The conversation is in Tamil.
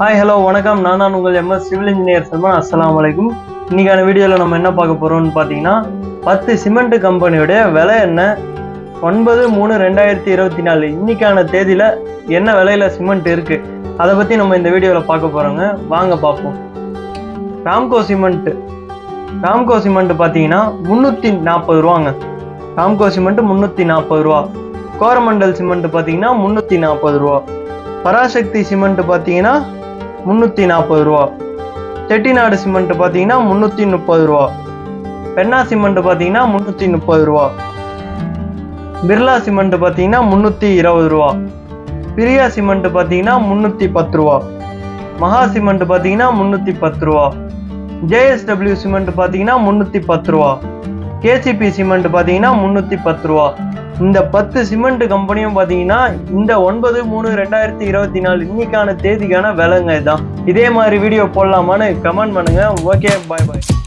ஹாய் ஹலோ வணக்கம். நான் நான் உங்கள் எம்எஸ் சிவில் இன்ஜினியர் சல்மான் அஸ்லாம் வலைக்கும் இன்றைக்கான வீடியோவில் நம்ம என்ன பார்க்க போகிறோம்னு பார்த்தீங்கன்னா பத்து சிமெண்ட் கம்பெனியோடைய விலை என்ன? ஒன்பது மூணு ரெண்டாயிரத்தி இருபத்தி நாலு. இன்னைக்கான தேதியில் என்ன விலையில் சிமெண்ட் இருக்குது அதை பற்றி நம்ம இந்த வீடியோவில் பார்க்க போகிறோங்க வாங்க பார்ப்போம். ராம்கோ சிமெண்ட்டு ராம்கோ சிமெண்ட் பார்த்தீங்கன்னா முந்நூற்றி நாற்பது ரூபாங்க. ராம்கோ சிமெண்ட் முந்நூற்றி நாற்பது ரூபா. கோரமண்டல் சிமெண்ட் பார்த்தீங்கன்னா முந்நூற்றி நாற்பது ரூபா. பராசக்தி சிமெண்ட் பார்த்தீங்கன்னா முந்நூற்றி நாற்பது ரூபா. செட்டிநாடு சிமெண்ட் பார்த்தீங்கன்னா முந்நூற்றி முப்பது ரூபா. பெண்ணா சிமெண்ட் பார்த்தீங்கன்னா முந்நூற்றி முப்பது ரூபா. பிர்லா சிமெண்ட் பார்த்தீங்கன்னா முந்நூற்றி இருபது ரூபா. பிரியா சிமெண்ட் பார்த்தீங்கன்னா முந்நூற்றி பத்து ரூபா. மகா சிமெண்ட் பார்த்தீங்கன்னா முந்நூற்றி பத்து ரூபா. ஜேஎஸ்டபிள்யூ சிமெண்ட் பார்த்தீங்கன்னா முந்நூற்றி பத்து ரூபா. கேசிபி சிமெண்ட் பார்த்தீங்கன்னா முந்நூற்றி பத்து ரூபா. இந்த பத்து சிமெண்ட் கம்பெனியும் பார்த்தீங்கன்னா இந்த ஒன்பது மூணு ரெண்டாயிரத்தி இருபத்தி நாலு இன்னைக்கான தேதிக்கான விலைங்க இதுதான். இதே மாதிரி வீடியோ போடலாமான்னு கமெண்ட் பண்ணுங்க. Okay bye bye